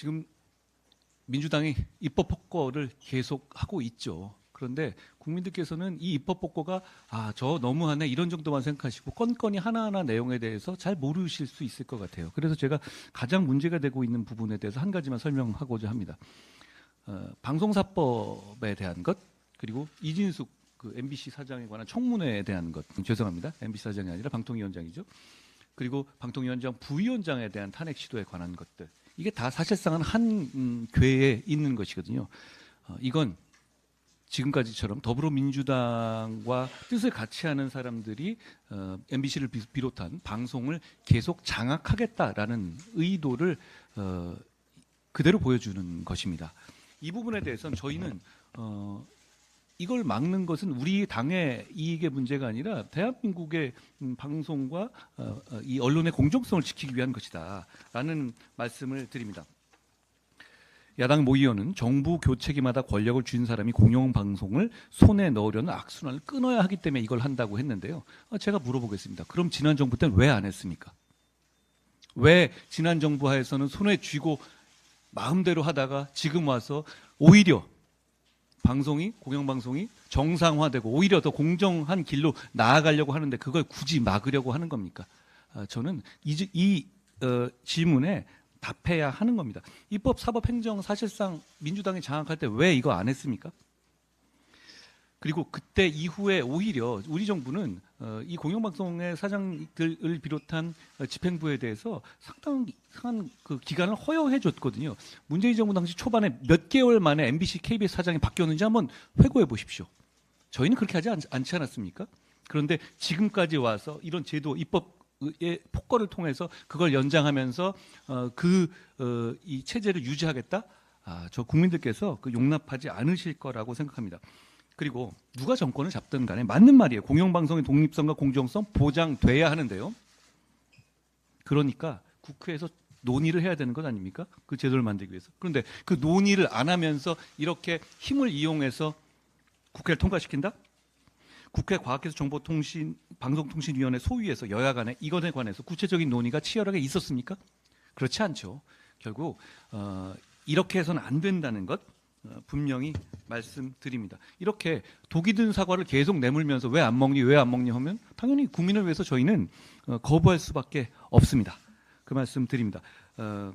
지금 민주당이 입법 폭거를 계속 하고 있죠. 그런데 국민들께서는 이 입법 폭거가 아 저 너무하네 이런 정도만 생각하시고 건건이 하나하나 내용에 대해서 잘 모르실 수 있을 것 같아요. 그래서 제가 가장 문제가 되고 있는 부분에 대해서 한 가지만 설명하고자 합니다. 어, 방송사법에 대한 것 그리고 이진숙 그 MBC 사장에 관한 청문회에 대한 것 음, 죄송합니다. MBC 사장이 아니라 방통위원장이죠. 그리고 방통위원장 부위원장에 대한 탄핵 시도에 관한 것들 이게 다 사실상은 한 음, 궤에 있는 것이거든요. 어, 이건 지금까지처럼 더불어민주당과 뜻을 같이 하는 사람들이 어, MBC를 비롯한 방송을 계속 장악하겠다라는 의도를 어, 그대로 보여주는 것입니다. 이 부분에 대해서는 저희는 어, 이걸 막는 것은 우리 당의 이익의 문제가 아니라 대한민국의 음, 방송과 어, 어, 이 언론의 공정성을 지키기 위한 것이다라는 말씀을 드립니다. 야당 모 의원은 정부 교체기마다 권력을 쥔 사람이 공영방송을 손에 넣으려는 악순환을 끊어야 하기 때문에 이걸 한다고 했는데요. 어, 제가 물어보겠습니다. 그럼 지난 정부 때는 왜 안 했습니까? 왜 지난 정부 하에서는 손에 쥐고 마음대로 하다가 지금 와서 오히려 방송이 공영방송이 정상화되고 오히려 더 공정한 길로 나아가려고 하는데 그걸 굳이 막으려고 하는 겁니까? 아, 저는 이, 지- 이 어, 질문에 답해야 하는 겁니다. 입법, 사법, 행정 사실상 민주당이 장악할 때 왜 이거 안 했습니까? 그리고 그때 이후에 오히려 우리 정부는 어, 이 공영방송의 사장들을 비롯한 어, 집행부에 대해서 상당한 그 기간을 허용해 줬거든요. 문재인 정부 당시 초반에 몇 개월 만에 MBC, KBS 사장이 바뀌었는지 한번 회고해 보십시오. 저희는 그렇게 하지 않, 않지 않았습니까? 그런데 지금까지 와서 이런 제도 입법의 폭거를 통해서 그걸 연장하면서 어, 그이 체제를 유지하겠다. 아, 저 국민들께서 그 용납하지 않으실 거라고 생각합니다. 그리고 누가 정권을 잡든 간에 맞는 말이에요. 공영방송의 독립성과 공정성 보장돼야 하는데요. 그러니까 국회에서 논의를 해야 되는 것 아닙니까? 그 제도를 만들기 위해서. 그런데 그 논의를 안 하면서 이렇게 힘을 이용해서 국회를 통과시킨다? 국회 과학기술 정보통신 방송통신위원회 소위에서 여야 간에 이것에 관해서 구체적인 논의가 치열하게 있었습니까? 그렇지 않죠. 결국 어, 이렇게 해서는 안 된다는 것 어, 분명히 말씀드립니다. 이렇게 독이 든 사과를 계속 내물면서 왜 안 먹니 왜 안 먹니 하면 당연히 국민을 위해서 저희는 어, 거부할 수밖에 없습니다. 그 말씀 드립니다. 어,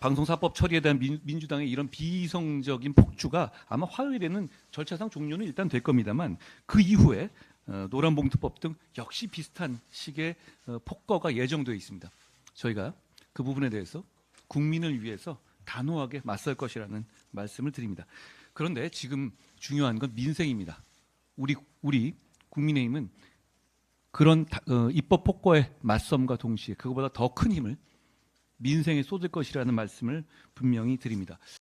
방송사법 처리에 대한 민, 민주당의 이런 비이성적인 폭주가 아마 화요일에는 절차상 종료는 일단 될 겁니다만 그 이후에 어, 노란봉투법 등 역시 비슷한 식의 어, 폭거가 예정되어 있습니다. 저희가 그 부분에 대해서 국민을 위해서 단호하게 맞설 것이라는 말씀을 드립니다. 그런데 지금 중요한 건 민생입니다. 우리 우리 국민의힘은 그런 다- 어, 입법 폭거의 맞섬과 동시에 그거보다 더 큰 힘을 민생에 쏟을 것이라는 말씀을 분명히 드립니다.